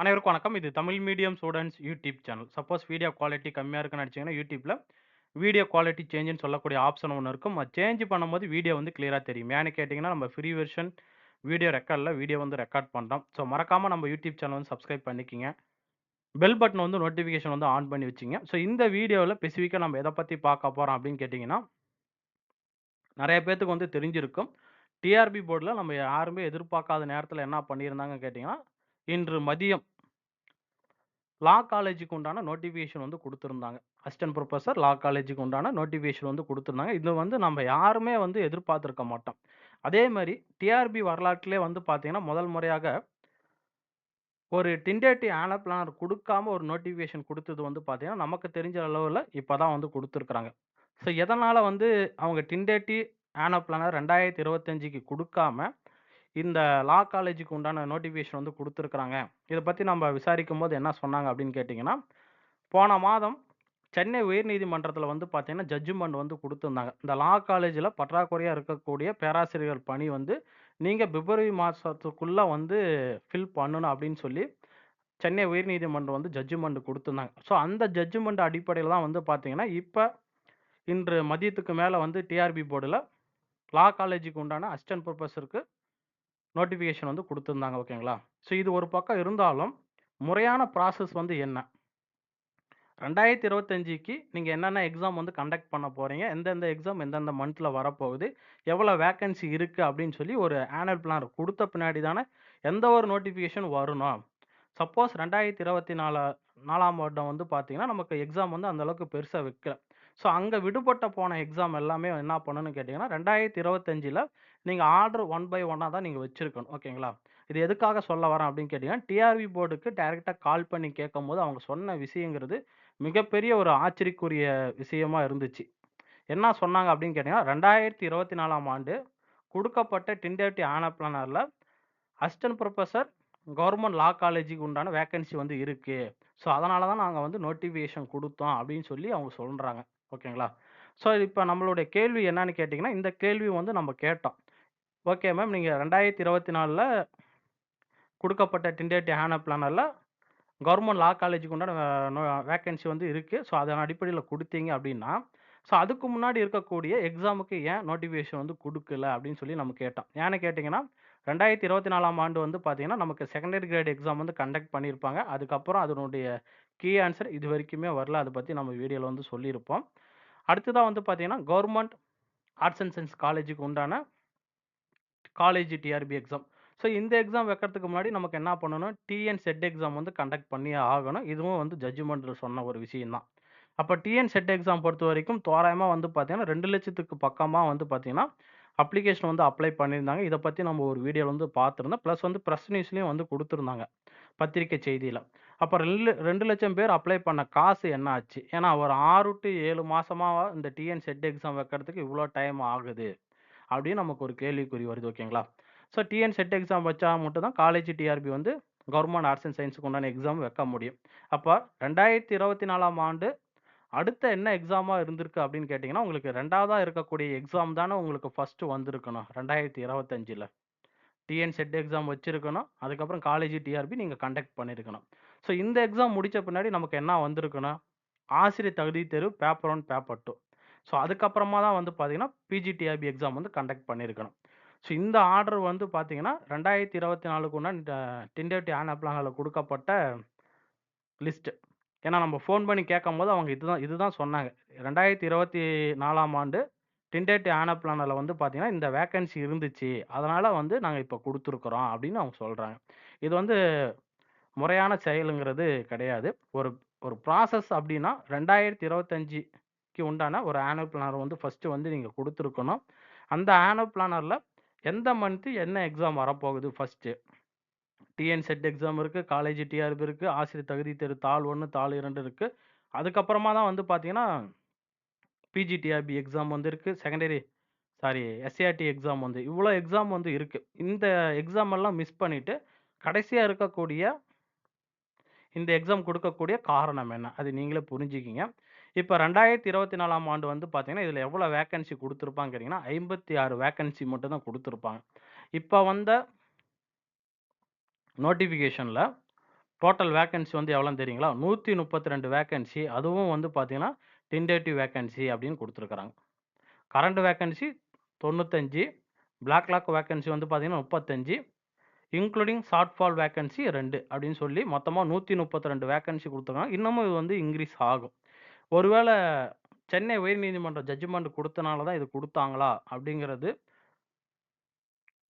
அனைவருக்கும் வணக்கம். இது Tamil medium students YouTube channel. Suppose video quality கம்மியாக இருக்குன்னு நினச்சிங்கன்னா யூடியூப்பில் வீடியோ குவாலிட்டி சேஞ்சுன்னு சொல்லக்கூடிய ஆப்ஷன் ஒன்று இருக்கும். அது சேஞ்ச் பண்ணும்போது வீடியோ வந்து கிளியராக தெரியும். ஏன்னு கேட்டிங்கன்னா நம்ம ஃப்ரீ வெர்ஷன் வீடியோ ரெக்கார்டில் வீடியோ வந்து ரெக்கார்ட் பண்ணுறோம் ஸோ மறக்காமல் நம்ம யூடியூப் சேனல் வந்து சப்ஸ்கிரைப் பண்ணிக்கங்க. பெல் பட்டன் வந்து நோட்டிஃபிகேஷன் வந்து ஆன் பண்ணி வச்சிங்க ஸோ இந்த வீடியோவில் ஸ்பெசிஃபிக்காக நம்ம எதை பற்றி பார்க்க போகிறோம் அப்படின்னு கேட்டிங்கன்னா நிறைய பேத்துக்கு வந்து தெரிஞ்சிருக்கும். டிஆர்பி போர்டில் நம்ம யாருமே எதிர்பார்க்காத நேரத்தில் என்ன பண்ணியிருந்தாங்கன்னு கேட்டிங்கன்னா இன்று மதியம் லா காலேஜுக்கு உண்டான நோட்டிஃபிகேஷன் வந்து கொடுத்துருந்தாங்க. அசிஸ்டன்ட் ப்ரொஃபஸர் லா காலேஜுக்கு உண்டான நோட்டிஃபிகேஷன் வந்து கொடுத்துருந்தாங்க. இது வந்து நம்ம யாருமே வந்து எதிர்பார்த்திருக்க மாட்டோம். அதே மாதிரி டிஆர்பி வரலாற்றிலே வந்து பார்த்தீங்கன்னா, முதல் முறையாக ஒரு டென்டேட்டிவ் ஆனுவல் பிளானர் கொடுக்காம ஒரு நோட்டிஃபிகேஷன் கொடுத்தது வந்து பார்த்தீங்கன்னா, நமக்கு தெரிஞ்ச அளவில் இப்போ தான் வந்து கொடுத்துருக்குறாங்க. ஸோ எதனால் வந்து அவங்க டென்டேட்டிவ் ஆனுவல் பிளானர் 2025க்கு குடுக்காம, இந்த லா காலேஜுக்கு உண்டான நோட்டிஃபிகேஷன் வந்து கொடுத்துருக்குறாங்க. இதை பற்றி நம்ம விசாரிக்கும் போது என்ன சொன்னாங்க அப்படின்னு கேட்டிங்கன்னா போன மாதம் சென்னை உயர்நீதிமன்றத்தில் வந்து பார்த்தீங்கன்னா, ஜட்ஜ்மெண்ட் வந்து கொடுத்துருந்தாங்க. இந்த லா காலேஜில் பற்றாக்குறையாக இருக்கக்கூடிய பேராசிரியர்கள் பணி வந்து நீங்கள் பிப்ரவரி மாதத்துக்குள்ளே வந்து ஃபில் பண்ணணும் அப்படின்னு சொல்லி, சென்னை உயர்நீதிமன்றம் வந்து ஜட்ஜ்மெண்ட் கொடுத்துருந்தாங்க. ஸோ அந்த ஜட்ஜ்மெண்ட் அடிப்படையில் தான் வந்து பார்த்தீங்கன்னா, இப்போ இன்று மதியத்துக்கு மேலே வந்து டிஆர்பி போர்டில் லா காலேஜுக்கு உண்டான அசிஸ்டன்ட் ப்ரொஃபஸருக்கு நோட்டிஃபிகேஷன் வந்து கொடுத்துருந்தாங்க ஓகேங்களா? ஸோ இது ஒரு பக்கம் இருந்தாலும், முறையான ப்ராசஸ் வந்து என்ன? ரெண்டாயிரத்து இருபத்தஞ்சிக்கு நீங்கள் என்னென்ன எக்ஸாம் வந்து கண்டக்ட் பண்ண போகிறீங்க எந்தெந்த எக்ஸாம் எந்தெந்த மந்தில் வரப்போகுது? எவ்வளோ வேக்கன்சி இருக்குது அப்படின்னு சொல்லி ஒரு ஆனுவல் பிளான் கொடுத்த பின்னாடி தானே எந்த ஒரு நோட்டிஃபிகேஷன் வரணும். சப்போஸ் 2024 4ஆம் வருடம் வந்து பார்த்தீங்கன்னா, நமக்கு எக்ஸாம் வந்து அந்தளவுக்கு பெருசாக பெருசா வைக்கல. ஸோ அங்கே விடுபட்ட போன எக்ஸாம் எல்லாமே என்ன பண்ணணும்னு கேட்டீங்கன்னா, 2025ல நீங்க ஆர்டர் ஒன் பை ஒன்னாக தான் நீங்கள் வச்சுருக்கணும் ஓகேங்களா? இது எதுக்காக சொல்ல வரேன் அப்படின்னு கேட்டிங்கன்னா டிஆர்பி போர்டுக்கு டேரெக்டாக கால் பண்ணி கேட்கும்போது அவங்க சொன்ன விஷயங்கிறது மிகப்பெரிய ஒரு ஆச்சரியக்குரிய விஷயமா இருந்துச்சு. என்ன சொன்னாங்க அப்படின்னு கேட்டிங்கன்னா ரெண்டாயிரத்தி இருபத்தி நாலாம் ஆண்டு கொடுக்கப்பட்ட டென்டேட்டிவ் ஆன பிளானரில் அசிஸ்டன்ட் ப்ரொஃபஸர் கவர்மெண்ட் லா காலேஜுக்கு உண்டான வேக்கன்சி வந்து இருக்குது ஸோ அதனால தான் நாங்கள் வந்து நோட்டிஃபிகேஷன் கொடுத்தோம் அப்படின்னு சொல்லி அவங்க சொல்கிறாங்க ஓகேங்களா? ஸோ இப்போ நம்மளுடைய கேள்வி என்னன்னு கேட்டிங்கன்னா இந்த கேள்வி வந்து நம்ம கேட்டோம். ஓகே மேம் நீங்க 2024ல குடுக்கப்பட்ட டென்டேட்டிவ் ஆனுவல் பிளானர்ல கவர்மெண்ட் லா காலேஜுக்கு உண்டான வேக்கன்சி வந்து இருக்குது ஸோ அதன் அடிப்படையில் கொடுத்தீங்க அப்படின்னா, ஸோ அதுக்கு முன்னாடி இருக்கக்கூடிய எக்ஸாமுக்கு ஏன் நோட்டிஃபிகேஷன் வந்து கொடுக்கல அப்படின்னு சொல்லி நம்ம கேட்டோம். ஏன்னு கேட்டிங்கன்னா 2024ஆம் ஆண்டு வந்து பார்த்தீங்கன்னா, நமக்கு செகண்டரி கிரேட் எக்ஸாம் வந்து கண்டக்ட் பண்ணியிருப்பாங்க. அதுக்கப்புறம் அதனுடைய கீ ஆன்சர் இது வரைக்குமே வரல. அதை பற்றி நம்ம வீடியோவில் வந்து சொல்லியிருப்போம். அடுத்ததாக வந்து பார்த்தீங்கன்னா, கவர்மெண்ட் ஆர்ட்ஸ் அண்ட் சயின்ஸ் காலேஜுக்கு உண்டான காலேஜ் டிஆர்பி எக்ஸாம். ஸோ இந்த எக்ஸாம் வைக்கிறதுக்கு முன்னாடி நமக்கு என்ன பண்ணணும், டிஎன் செட் எக்ஸாம் வந்து கண்டக்ட் பண்ணியே ஆகணும். இதுவும் வந்து ஜட்ஜ்மெண்ட்டில் சொன்ன ஒரு விஷயந்தான் அப்போ டிஎன் செட் எக்ஸாம் பொறுத்த வரைக்கும் தோராயமாக வந்து பார்த்தீங்கன்னா, 2,00,000க்கு பக்கமா வந்து பார்த்தீங்கன்னா, அப்ளிகேஷன் வந்து அப்ளை பண்ணியிருந்தாங்க. இதை பற்றி நம்ம ஒரு வீடியோவில் வந்து பார்த்துருந்தோம் ப்ளஸ் வந்து ப்ரெஸ் நியூஸ்லேயும் வந்து கொடுத்துருந்தாங்க பத்திரிக்கை செய்தியில் அப்போ ரெண்டு ரெண்டு லட்சம் பேர் அப்ளை பண்ண காசு என்ன ஆச்சு? ஏன்னா ஒரு ஆறு டு ஏழு மாதமாக இந்த டிஎன் செட் எக்ஸாம் வைக்கிறதுக்கு இவ்வளோ டைம் ஆகுது. அப்படின்னு நமக்கு ஒரு கேள்விக்குறி வருது. ஓகேங்களா? ஸோ டிஎன் செட் எக்ஸாம் வச்சா மட்டும் தான் காலேஜ் டிஆர்பி வந்து கவர்மெண்ட் ஆர்ட்ஸ் அண்ட் சயின்ஸுக்கு உண்டான எக்ஸாம் வைக்க முடியும். அப்போ ரெண்டாயிரத்தி இருபத்தி நாலாம் ஆண்டு அடுத்த என்ன எக்ஸாமா இருந்திருக்கு அப்படின்னு கேட்டிங்கன்னா உங்களுக்கு 2வதா இருக்கக்கூடிய எக்ஸாம் தானே உங்களுக்கு ஃபர்ஸ்ட்டு வந்திருக்கணும். 2025ல. டிஎன் செட் எக்ஸாம் வச்சிருக்கணும். அதுக்கப்புறம் காலேஜ் டிஆர்பி நீங்க கண்டக்ட் பண்ணியிருக்கணும். ஸோ இந்த எக்ஸாம் முடிச்ச பின்னாடி நமக்கு என்ன வந்திருக்குன்னா ஆசிரியர் தகுதி தேர்வு பேப்பர் 1, பேப்பர் 2. ஸோ அதுக்கப்புறமா தான் வந்து பார்த்தீங்கன்னா, பிஜிடிஆர்பி எக்ஸாம் வந்து கண்டக்ட் பண்ணியிருக்கணும். ஸோ இந்த ஆர்டர் வந்து பார்த்தீங்கன்னா, 2024க்கு உண்டான ட டென்டேட்டிவ் ஆன் பிளானர்ல கொடுக்கப்பட்ட லிஸ்ட்டு. ஏன்னா நம்ம ஃபோன் பண்ணி கேட்கும்போது அவங்க இதுதான் இதுதான் சொன்னாங்க. 2024ஆம் ஆண்டு டிண்டேட் ஆனுவல் பிளானர்ல வந்து பார்த்தீங்கன்னா, இந்த வேக்கன்சி இருந்துச்சு. அதனால வந்து நாங்க இப்ப கொடுத்துருக்குறோம் அப்படின்னு அவங்க சொல்றாங்க. இது வந்து முறையான செயலுங்கிறது கிடையாது. ஒரு ஒரு ப்ராசஸ் அப்படின்னா 2025க்கு உண்டான ஒரு ஆனுவல் பிளானர் வந்து ஃபர்ஸ்ட்டு வந்து நீங்க குடுத்துருக்கணும். அந்த ஆனுவல் பிளானர்ல எந்த மந்த் என்ன எக்ஸாம் வரப்போகுது ஃபர்ஸ்ட்டு. டிஎன் செட் எக்ஸாம் இருக்குது காலேஜ் டிஆர்பி இருக்கு. ஆசிரியர் தகுதி தேர்வு தாள் ஒன்று தாள் இரண்டு இருக்குது அதுக்கப்புறமா தான் வந்து பார்த்தீங்கன்னா, பிஜி டிஆர்பி எக்ஸாம் வந்து இருக்குது செகண்டரி சாரி எஸ்ஏஆர்டி எக்ஸாம் வந்து இவ்வளோ எக்ஸாம் வந்து இருக்குது இந்த எக்ஸாம் எல்லாம் மிஸ் பண்ணிவிட்டு கடைசியாக இருக்கக்கூடிய இந்த எக்ஸாம் கொடுக்கக்கூடிய காரணம் என்ன? அது நீங்களே புரிஞ்சுக்கிங்க. இப்ப 2024ஆம் ஆண்டு வந்து பார்த்தீங்கன்னா, இதில் எவ்வளோ வேக்கன்சி கொடுத்துருப்பாங்க கேட்டிங்கன்னா ஐம்பத்தி ஆறு வேக்கன்சி மட்டும் தான் கொடுத்துருப்பாங்க இப்போ வந்த நோட்டிஃபிகேஷனில் டோட்டல் வேக்கன்சி வந்து எவ்வளோன்னு தெரியுங்களா? 132 வேக்கன்சி. அதுவும் வந்து பார்த்தீங்கன்னா, டிண்டேட்டிவ் வேக்கன்சி அப்படின்னு கொடுத்துருக்குறாங்க கரண்ட் வேக்கன்சி 95 பேக்லாக் வேக்கன்சி வந்து பார்த்தீங்கன்னா 35 இன்க்ளூடிங் ஷார்ட் ஃபால் வேக்கன்சி ரெண்டு அப்படின்னு சொல்லி மொத்தமாக நூற்றி முப்பத்தி ரெண்டு வேக்கன்சி கொடுத்துருக்காங்க இன்னமும் இது வந்து இன்க்ரீஸ் ஆகும். ஒருவேளை சென்னை உயர்நீதிமன்ற ஜட்ஜ்மெண்ட் கொடுத்தனால தான் இது கொடுத்தாங்களா அப்படிங்கிறது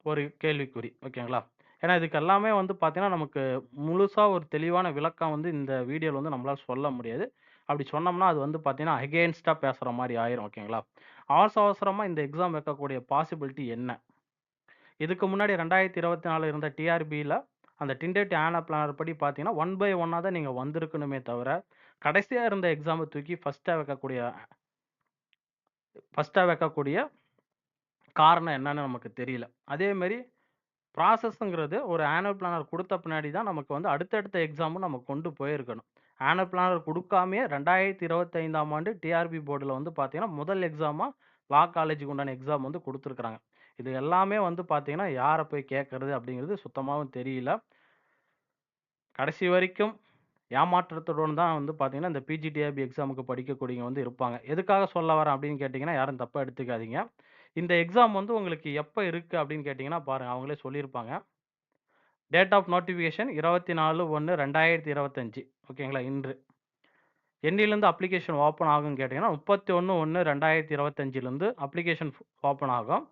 ஒரு கேள்விக்குறி. ஓகேங்களா? ஏன்னா இதுக்கு எல்லாமே வந்து பார்த்தீங்கன்னா, நமக்கு முழுசா ஒரு தெளிவான விளக்கம் வந்து இந்த வீடியோல வந்து நம்மளால சொல்ல முடியாது. அப்படி சொன்னோம்னா, அது வந்து பார்த்தீங்கன்னா, அகைன்ஸ்ட்டா பேசுற மாரி ஆயிரும். ஓகேங்களா? அவசர அவசரமா இந்த எக்ஸாம் வைக்கக்கூடிய பாசிபிலிட்டி என்ன? இதுக்கு முன்னாடி 2024 இருந்த டிஆர்பில அந்த டிண்டேட் ஆனா பிளானர் படி பார்த்தீங்கன்னா, ஒன் பை ஒன்னா தான் நீங்க வந்திருக்கணுமே தவிர, கடைசியா இருந்த எக்ஸாம தூக்கி ஃபர்ஸ்ட்டா வைக்கக்கூடிய ஃபர்ஸ்ட்டா வைக்கக்கூடிய காரணம் என்னன்னு நமக்கு தெரியல. அதே மாரி ப்ராசஸ்ங்கிறது ஒரு ஆனுவல் பிளானர் கொடுத்த பின்னாடி தான் நமக்கு வந்து அடுத்தடுத்த எக்ஸாமும் நம்ம கொண்டு போயிருக்கணும். ஆனுவல் பிளானர் கொடுக்காமே ரெண்டாயிரத்தி இருபத்தைந்தாம் ஆண்டு டிஆர்பி போர்டில் வந்து பார்த்தீங்கன்னா, முதல் எக்ஸாமாக லா காலேஜுக்கு உண்டான எக்ஸாம் வந்து கொடுத்துருக்குறாங்க இது எல்லாமே வந்து பார்த்தீங்கன்னா, யாரை போய் கேட்குறது அப்படிங்கிறது சுத்தமாகவும் தெரியல. கடைசி வரைக்கும் ஏமாற்றத்துடன் தான் வந்து பார்த்தீங்கன்னா, இந்த பிஜிடிஆர்பி எக்ஸாமுக்கு படிக்கக்கூடியவங்க வந்து இருப்பாங்க. எதுக்காக சொல்ல வரேன் அப்படின்னு கேட்டிங்கன்னா யாரும் தப்பாக எடுத்துக்காதீங்க. இந்த எக்ஸாம் வந்து உங்களுக்கு எப்போ இருக்குது அப்படின்னு கேட்டிங்கன்னா பாருங்கள் அவங்களே சொல்லியிருப்பாங்க. டேட் ஆஃப் நோட்டிஃபிகேஷன் 24/1/2025 ஓகேங்களா? இன்று. என்னிலேருந்து அப்ளிகேஷன் ஓப்பன் ஆகும்னு கேட்டீங்கன்னா, 31/1/2025லிருந்து அப்ளிகேஷன் ஓப்பன் ஆகும்.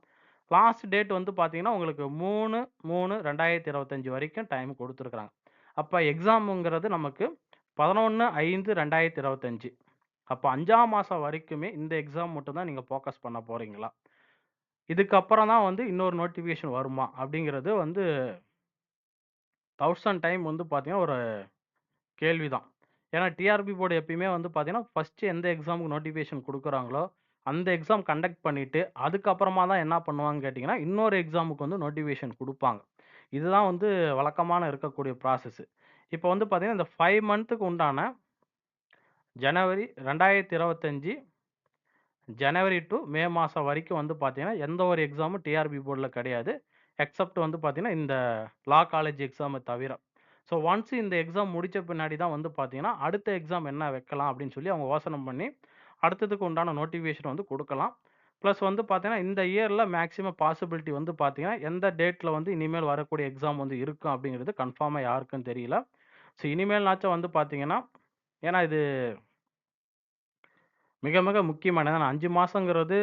லாஸ்ட் டேட் வந்து பார்த்தீங்கன்னா, உங்களுக்கு 3/3/2025 வரைக்கும் டைம் கொடுத்துருக்குறாங்க அப்போ எக்ஸாமுங்கிறது நமக்கு பதினொன்று ஐந்து ரெண்டாயிரத்தி இருபத்தஞ்சி அப்போ அஞ்சாம் மாதம் வரைக்குமே இந்த எக்ஸாம் மட்டும்தான் நீங்கள் ஃபோக்கஸ் பண்ண போகிறீங்களா இதுக்கப்புறம் தான் வந்து இன்னொரு நோட்டிஃபிகேஷன் வருமா? அப்படிங்கிறது வந்து தௌசண்ட் டைம் வந்து பார்த்தீங்கன்னா, ஒரு கேள்வி தான். ஏன்னா டிஆர்பி போர்டு எப்பயுமே வந்து பார்த்தீங்கன்னா, ஃபஸ்ட்டு எந்த எக்ஸாமுக்கு நோட்டிஃபிகேஷன் கொடுக்குறாங்களோ அந்த எக்ஸாம் கண்டக்ட் பண்ணிவிட்டு அதுக்கப்புறமா தான் என்ன பண்ணுவாங்கன்னு கேட்டிங்கன்னா இன்னொரு எக்ஸாமுக்கு வந்து நோட்டிஃபிகேஷன் கொடுப்பாங்க இதுதான் வந்து வழக்கமான இருக்கக்கூடிய ப்ராசஸ்ஸு இப்போ வந்து பார்த்திங்கன்னா இந்த ஃபைவ் மந்த்துக்கு உண்டான ஜனவரி 2025 ஜனவரி டூ மே மாதம் வரைக்கும் வந்து பார்த்தீங்கன்னா, எந்த ஒரு எக்ஸாமும் டிஆர்பி போர்டில் கிடையாது. எக்செப்ட் வந்து பார்த்தீங்கன்னா, இந்த லா காலேஜ் எக்ஸாமை தவிர. ஸோ ஒன்ஸ் இந்த எக்ஸாம் முடித்த பின்னாடி தான் வந்து பார்த்தீங்கன்னா, அடுத்த எக்ஸாம் என்ன வைக்கலாம் அப்படின்னு சொல்லி அவங்க யோசனை பண்ணி, அடுத்ததுக்கு உண்டான நோட்டிஃபிகேஷன் வந்து கொடுக்கலாம் ப்ளஸ் வந்து பார்த்தீங்கன்னா, இந்த இயரில் மேக்ஸிமம் பாசிபிலிட்டி வந்து பார்த்தீங்கன்னா, எந்த டேட்டில் வந்து இனிமேல் வரக்கூடிய எக்ஸாம் வந்து இருக்கும் அப்படிங்கிறது கன்ஃபார்மாக யாருக்கும் தெரியல. ஸோ இனிமேல்னாச்சும் வந்து பார்த்தீங்கன்னா, ஏன்னா இது மிக மிக முக்கியமானது. ஏன்னா 5 மாசங்கிறது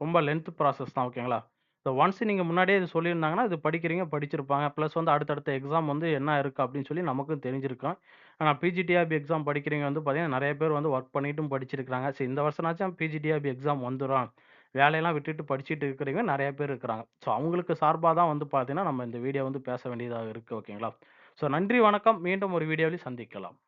ரொம்ப லென்த் ப்ராசஸ் தான் ஓகேங்களா? ஸோ ஒன்ஸ் நீங்க முன்னாடியே இது சொல்லியிருந்தாங்கன்னா, இது படிக்கிறீங்க படிச்சிருப்பாங்க. பிளஸ் வந்து அடுத்தடுத்த எக்ஸாம் வந்து என்ன இருக்கு அப்படின்னு சொல்லி நமக்கும் தெரிஞ்சிருக்கும். ஆனா பிஜிடிஆர்பி எக்ஸாம் படிக்கிறவங்க வந்து பார்த்தீங்கன்னா, நெறைய பேர் வந்து ஒர்க் பண்ணிட்டும் படிச்சிருக்காங்க. சரி இந்த வருஷம்னாச்சும் பிஜிடிஆபி எக்ஸாம் வந்துரும். வேலையெல்லாம் விட்டுட்டு படிச்சுட்டு இருக்கிறவங்க நெறைய பேர் இருக்கிறாங்க. ஸோ அவங்களுக்கு சார்பா தான் வந்து பார்த்தீங்கன்னா, நம்ம இந்த வீடியோ வந்து பேச வேண்டியதா இருக்கு ஓகேங்களா? ஸோ நன்றி, வணக்கம். மீண்டும் ஒரு வீடியோவில் சந்திக்கலாம்.